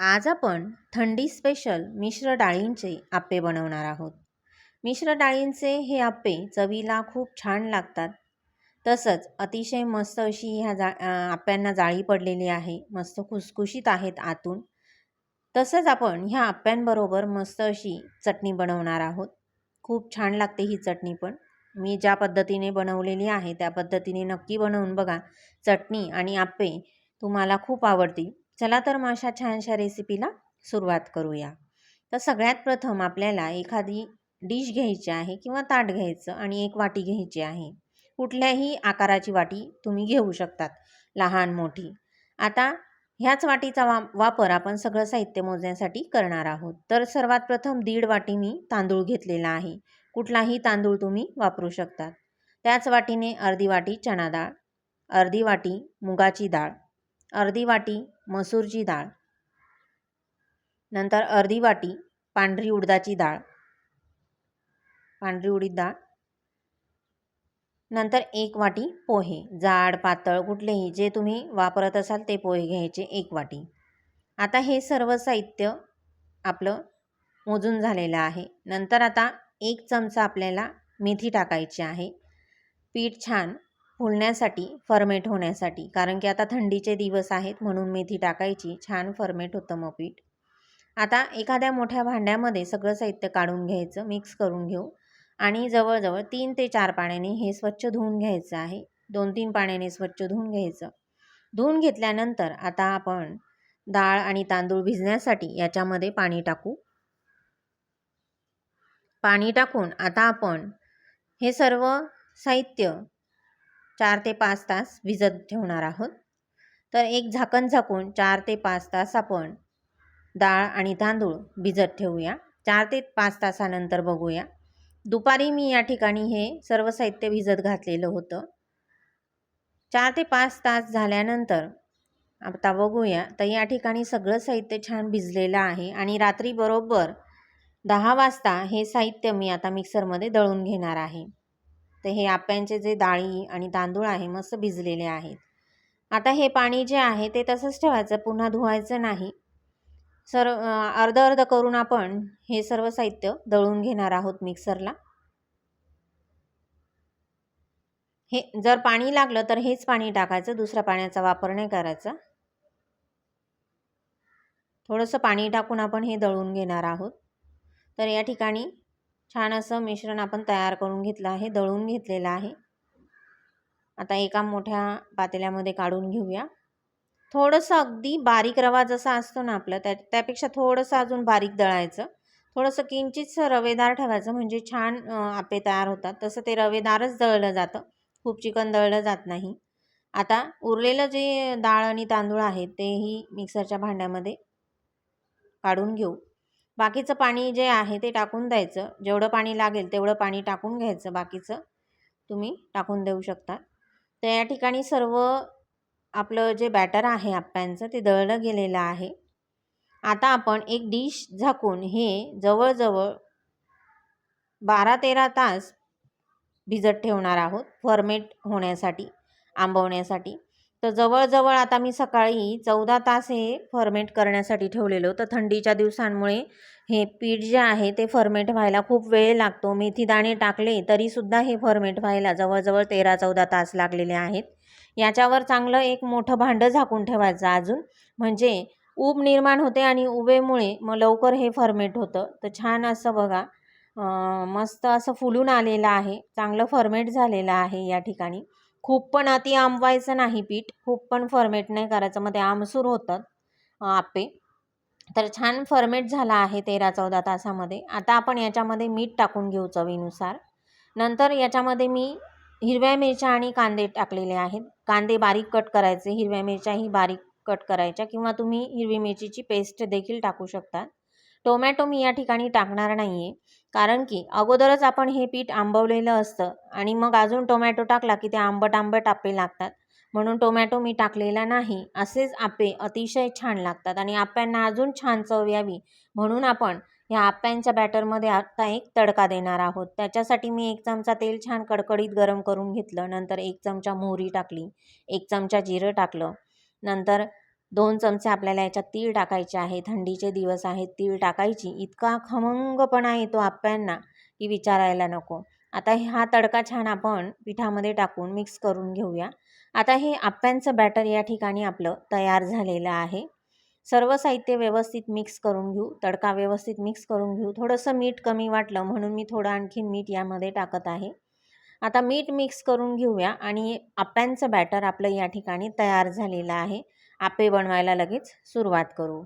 आज आपण थंडी स्पेशल मिश्र डाळींचे आप्पे बनवणार आहोत. मिश्र डाळींचे हे आप्पे चवीला खूप छान लागतात. तसंच अतिशय मस्त अशी ह्या जा आप्यांना जाळी पडलेली आहे मस्त खुसखुशीत आहेत आतून. तसंच आपण ह्या आप्यांबरोबर मस्त अशी चटणी बनवणार आहोत. खूप छान लागते ही चटणी पण. मी ज्या पद्धतीने बनवलेली आहे त्या पद्धतीने नक्की बनवून बघा. चटणी आणि आप्पे तुम्हाला खूप आवडतील. चला तर मग अशा छानशा रेसिपीला सुरुवात करूया. तर सगळ्यात प्रथम आपल्याला एखादी डिश घ्यायची आहे किंवा ताट घ्यायचं आणि एक वाटी घ्यायची आहे. कुठल्याही आकाराची वाटी तुम्ही घेऊ शकतात लहान मोठी. आता ह्याच वाटीचा वा वापर आपण सगळं साहित्य मोजण्यासाठी करणार आहोत. तर सर्वात प्रथम दीड वाटी मी तांदूळ घेतलेला आहे. कुठलाही तांदूळ तुम्ही वापरू शकतात. त्याच वाटीने अर्धी वाटी चणा डाळ अर्धी वाटी मुगाची डाळ अर्धी वाटी मसूरची डाळ. नंतर अर्धी वाटी पांढरी उडदाची डाळ. पांढरी उडीद डाळ. नंतर एक वाटी पोहे जाड पातळ कुठलेही जे तुम्ही वापरत असाल ते पोहे घ्यायचे एक वाटी. आता हे सर्व साहित्य आपलं मोजून झालेलं आहे. नंतर आता एक चमचा आपल्याला मेथी टाकायची आहे. पीठ छान फुलण्यासाठी फर्मेट होण्यासाठी. कारण की आता थंडीचे दिवस आहेत म्हणून मेथी टाकायची. छान फर्मेट होतं मग पीठ. आता एखाद्या मोठ्या भांड्यामध्ये सगळं साहित्य काढून घ्यायचं मिक्स करून घेऊ. आणि जवळजवळ तीन ते चार पाण्याने हे स्वच्छ धुवून घ्यायचं आहे. दोन तीन पाण्याने स्वच्छ धुवून घ्यायचं. धुवून घेतल्यानंतर आता आपण डाळ आणि तांदूळ भिजण्यासाठी याच्यामध्ये पाणी टाकू. पाणी टाकून आता आपण हे सर्व साहित्य चार ते पाच तास भिजत ठेवणार आहोत. तर एक झाकण झाकून चार ते पाच तास आपण डाळ आणि तांदूळ भिजत ठेवूया. चार ते पाच तासानंतर बघूया. दुपारी मी या ठिकाणी हे सर्व साहित्य भिजत घातलेलं होतं. चार ते पाच तास झाल्यानंतर आता बघूया. तर या ठिकाणी सगळं साहित्य छान भिजलेलं आहे आणि रात्री बरोबर दहा वाजता हे साहित्य मी आता मिक्सरमध्ये दळून घेणार आहे. तर हे आप्यांचे जे डाळी आणि तांदूळ आहे मस्त भिजलेले आहेत. आता हे पाणी जे आहे ते तसंच ठेवायचं पुन्हा धुवायचं नाही. सर अर्ध अर्ध करून आपण हे सर्व साहित्य दळून घेणार आहोत मिक्सरला. हे जर पाणी लागलं तर हेच पाणी टाकायचं दुसऱ्या पाण्याचा वापर नाही करायचा. थोडंसं पाणी टाकून आपण हे दळून घेणार आहोत. तर या ठिकाणी छान असं मिश्रण आपण तयार करून घेतलं आहे दळून घेतलेलं आहे. आता एका मोठ्या पातेल्यामध्ये काढून घेऊया. थोडंसं अगदी बारीक रवा जसा असतो ना आपलं त्या त्यापेक्षा थोडंसं अजून बारीक दळायचं. थोडंसं किंचितसं रवेदार ठेवायचं म्हणजे छान आपे तयार होतात. तसं ते रवेदारच दळलं जातं. खूप चिकन दळलं जात नाही. आता उरलेलं जे डाळ आणि तांदूळ आहे तेही मिक्सरच्या भांड्यामध्ये काढून घेऊ. बाकीचं पाणी जे आहे ते टाकून द्यायचं. जेवढं पाणी लागेल तेवढं पाणी टाकून घ्यायचं बाकीचं. तुम्ही टाकून देऊ शकता. तर या ठिकाणी सर्व आपलं जे बॅटर आहे आप्प्यांचं ते दळलं गेलेलं आहे. आता आपण एक डिश झाकून हे जवळजवळ बारा तेरा तास भिजत ठेवणार आहोत. फर्मेट होण्यासाठी आंबवण्यासाठी. तर जवळजवळ आता मी सकाळी चौदा तास हे फर्मेट करण्यासाठी ठेवलेलं तर थंडीच्या दिवसांमुळे हे पीठ जे आहे ते फर्मेट व्हायला खूप वेळ लागतो. मेथी दाणे टाकले तरीसुद्धा हे फर्मेट व्हायला जवळजवळ तेरा चौदा तास लागलेले आहेत. याच्यावर चांगलं एक मोठं भांडं झाकून ठेवायचं अजून. म्हणजे ऊब निर्माण होते आणि उबेमुळे मग लवकर हे फर्मेट होतं. तर छान असं बघा मस्त असं फुलून आलेलं आहे. चांगलं फर्मेट झालेलं आहे या ठिकाणी. खूप पण अति आंबवायचं नाही पीठ खूप पण फर्मेट नाही करायचं. मग ते आमसूर होतात आपे तर छान फर्मेट झाला आहे तेरा चौदा तासामध्ये. आता आपण याच्यामध्ये मीठ टाकून घेऊ चवीनुसार. नंतर याच्यामध्ये मी हिरव्या मिरच्या आणि कांदे टाकलेले आहेत. कांदे बारीक कट करायचे. हिरव्या मिरच्याही बारीक कट करायच्या किंवा तुम्ही हिरवी मिरचीची पेस्ट देखील टाकू शकता. टोमॅटो मी या ठिकाणी टाकणार नाही आहे कारण की अगोदरच आपण हे पीठ आंबवलेलं असतं आणि मग अजून टोमॅटो टाकला की ते आंबट आंबट आपे लागतात. म्हणून टोमॅटो मी टाकलेला नाही. असेच आपे अतिशय छान लागतात आणि आप्यांना अजून छान चव यावी. म्हणून आपण ह्या आप्यांच्या बॅटरमध्ये आता एक तडका देणार आहोत. त्याच्यासाठी मी एक चमचा तेल छान कडकडीत गरम करून घेतलं. नंतर एक चमचा मोहरी टाकली. एक चमचा जिरं टाकलं. नंतर दोन चमचे आपल्याला याच्यात तीळ टाकायचे आहे थंडीचे दिवस आहेत तीळ टाकायची. इतका खमंगपणा येतो आप्यांना की विचारायला नको. आता हा तडका छान आपण पिठामध्ये टाकून मिक्स करून घेऊया. आता हे आप्यांचं बॅटर या ठिकाणी आपलं तयार झालेलं आहे. सर्व साहित्य व्यवस्थित मिक्स करून घेऊ. तडका व्यवस्थित मिक्स करून घेऊ. थोडंसं मीठ कमी वाटलं म्हणून मी थोडं आणखीन मीठ यामध्ये टाकत आहे. आता मीठ मिक्स करून घेऊया आणि आप्यांचं बॅटर आपलं या ठिकाणी तयार झालेलं आहे. आपे बनवायला लगेच सुरुवात करू.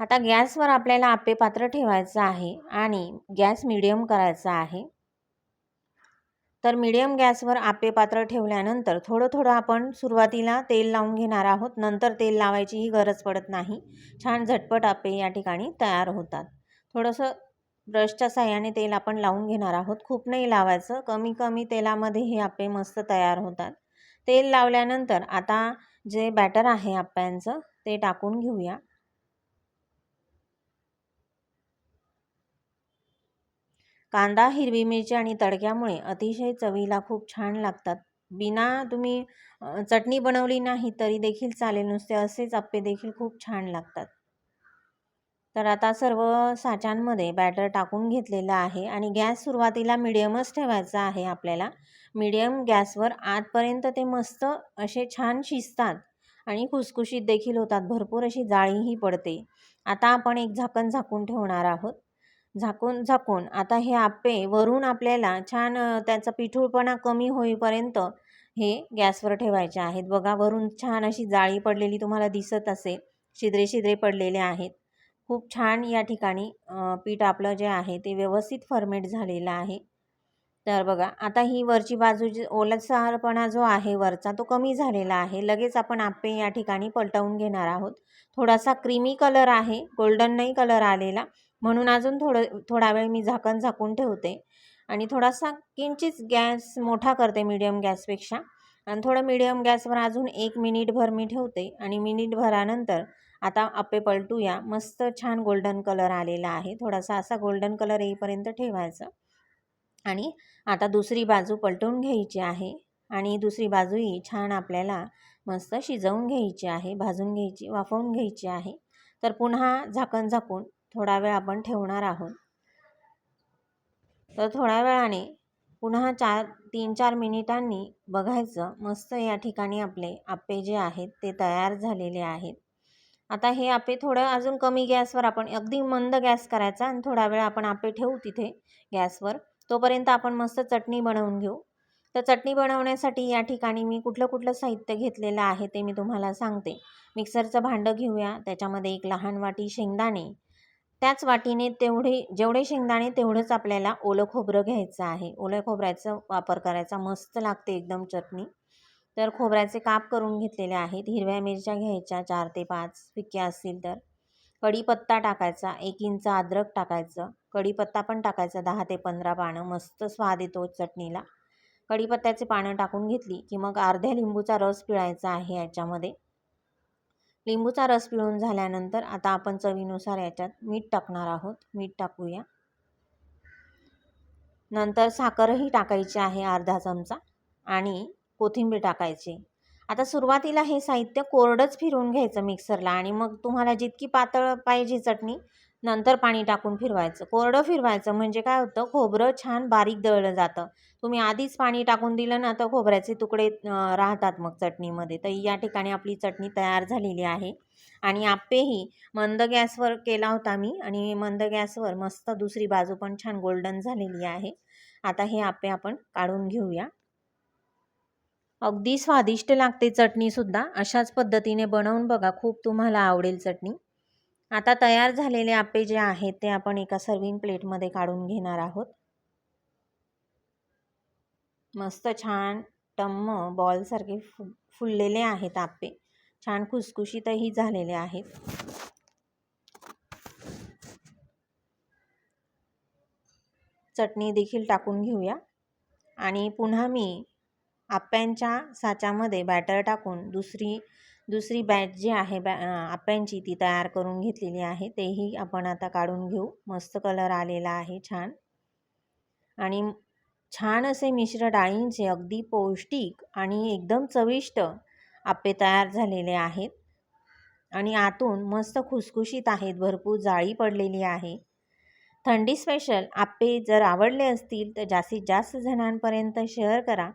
आता गॅसवर आपल्याला आपे पात्र ठेवायचं आहे आणि गॅस मिडियम करायचा आहे. तर मिडियम गॅसवर आपे पात्र ठेवल्यानंतर थोडं थोडं आपण सुरुवातीला तेल लावून घेणार आहोत. नंतर तेल लावायचीही गरज पडत नाही. छान झटपट आपे या ठिकाणी तयार होतात. थोडंसं ब्रशच्या साह्याने तेल आपण लावून घेणार आहोत. खूप नाही लावायचं. कमी कमी तेलामध्ये हे आपे मस्त तयार होतात. तेल लावल्यानंतर आता जे बॅटर आहे आप्यांचं ते टाकून घेऊया. कांदा हिरवी मिरची आणि तडक्यामुळे अतिशय चवीला खूप छान लागतात. बिना तुम्ही चटणी बनवली नाही तरी देखील चालेल. नुसते असेच आप्पे देखील खूप छान लागतात. तर आता सर्व साच्यांमध्ये बॅटर टाकून घेतलेलं आहे आणि गॅस सुरुवातीला मिडियमच ठेवायचा आहे आपल्याला. मिडियम गॅसवर आतपर्यंत ते मस्त असे छान शिजतात आणि खुसखुशीत देखील होतात. भरपूर अशी जाळीही पडते. आता आपण एक झाकण झाकून ठेवणार आहोत. झाकून झाकून आता हे आप्पे वरून आपल्याला छान त्याचा पिठूळपणा कमी होईपर्यंत हे गॅसवर ठेवायचे आहेत. बघा वरून छान अशी जाळी पडलेली तुम्हाला दिसत असेल. शिद्रे शिद्रे पडलेले आहेत. खूप छान या ठिकाणी पीठ आपलं जे आहे ते व्यवस्थित फर्मेट झालेलं आहे. तर बघा आता ही वरची बाजू जी ओलसरपणा जो आहे वरचा तो कमी झालेला आहे. लगेच आपण आप्पे या ठिकाणी पलटवून घेणार आहोत. थोडासा क्रीमी कलर आहे गोल्डन नाही कलर आलेला. म्हणून अजून थोडं थोडा वेळ मी झाकण झाकून ठेवते. आणि थोडासा किंचित गॅस मोठा करते मीडियम गॅसपेक्षा. आणि थोडं मीडियम गॅसवर अजून एक मिनिटभर मी ठेवते. आणि मिनिटभरानंतर आता आपे पलटूया. मस्त छान गोल्डन कलर आलेला आहे. थोडासा असा गोल्डन कलर येईपर्यंत ठेवायचं. आणि आता दुसरी बाजू पलटून घ्यायची आहे. आणि दुसरी बाजूही छान आपल्याला मस्त शिजवून घ्यायची आहे भाजून घ्यायची वाफवून घ्यायची आहे. तर पुन्हा झाकण झाकून थोडा वेळ आपण ठेवणार आहोत. तर थोड्या वेळाने पुन्हा चार तीन चार मिनिटांनी बघायचं. मस्त या ठिकाणी आपले आप्पे जे आहेत ते तयार झालेले आहेत. आता हे आपे थोडं अजून कमी गॅसवर आपण अगदी मंद गॅस करायचा आणि थोडा वेळ आपण आपे ठेवू तिथे गॅसवर. तोपर्यंत आपण मस्त चटणी बनवून घेऊ. तर चटणी बनवण्यासाठी या ठिकाणी मी कुठलं कुठलं साहित्य घेतलेलं आहे ते मी तुम्हाला सांगते. मिक्सरचं भांडं घेऊया त्याच्यामध्ये एक लहान वाटी शेंगदाणे. त्याच वाटीने तेवढे जेवढे शेंगदाणे तेवढंच आपल्याला ओलं खोबरं घ्यायचं आहे. ओलं खोबऱ्याचा वापर करायचा मस्त लागते एकदम चटणी. तर खोबऱ्याचे काप करून घेतलेले आहेत. हिरव्या मिरच्या घ्यायच्या चार ते पाच फिक्या असतील तर. कढीपत्ता टाकायचा एक इंच अद्रक टाकायचं. कढीपत्ता पण टाकायचा दहा ते पंधरा पानं. मस्त स्वाद येतो चटणीला. कढीपत्त्याचे पानं टाकून घेतली की मग अर्ध्या लिंबूचा रस पिळायचा आहे याच्यामध्ये. लिंबूचा रस पिळून झाल्यानंतर आता आपण चवीनुसार याच्यात मीठ टाकणार आहोत. मीठ टाकूया. नंतर साखरही टाकायची आहे अर्धा चमचा. आणि कोथिंबीर टाकायची. आता सुरुवातीला हे साहित्य कोरडंच फिरवून घ्यायचं मिक्सरला आणि मग तुम्हाला जितकी पातळ पाहिजे चटणी नंतर पाणी टाकून फिरवायचं. कोरडं फिरवायचं म्हणजे काय होतं? खोबरं छान बारीक दळलं जातं. तुम्ही आधीच पाणी टाकून दिलं ना तर खोबऱ्याचे तुकडे राहतात मग चटणीमध्ये. तर या ठिकाणी आपली चटणी तयार झालेली आहे. आणि आप्पेही मंद गॅसवर केला होता मी आणि मंद गॅसवर मस्त दुसरी बाजू पण छान गोल्डन झालेली आहे. आता हे आप्पे आपण काढून घेऊया. अगदी स्वादिष्ट लागते चटणीसुद्धा अशाच पद्धतीने बनवून बघा. खूप तुम्हाला आवडेल चटणी. आता तयार झालेले आप्पे जे आहेत ते आपण एका सर्विंग प्लेटमध्ये काढून घेणार आहोत. मस्त छान टम्म बॉलसारखे फु फुललेले आहेत आप्पे. छान खुसखुशीतही झालेले आहेत. चटणी देखील टाकून घेऊया. आणि पुन्हा मी आप्यांच्या साच्यामध्ये बॅटर टाकून दुसरी दुसरी बॅट जी आहे बॅ आप्यांची ती तयार करून घेतलेली आहे तेही आपण आता काढून घेऊ. मस्त कलर आलेला आहे छान. आणि छान असे मिश्र डाळींचे अगदी पौष्टिक आणि एकदम चविष्ट आप्पे तयार झालेले आहेत. आणि आतून मस्त खुसखुशीत आहेत भरपूर जाळी पडलेली आहे. थंडी स्पेशल आप्पे जर आवडले असतील तर जास्तीत जास्त जणांपर्यंत शेअर करा.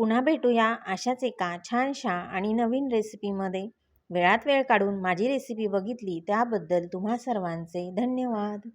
पुन्हा भेटूया अशाच एका छानशा आणि नवीन रेसिपीमध्ये. वेळात वेळ काढून माझी रेसिपी बघितली त्याबद्दल तुम्हा सर्वांचे धन्यवाद.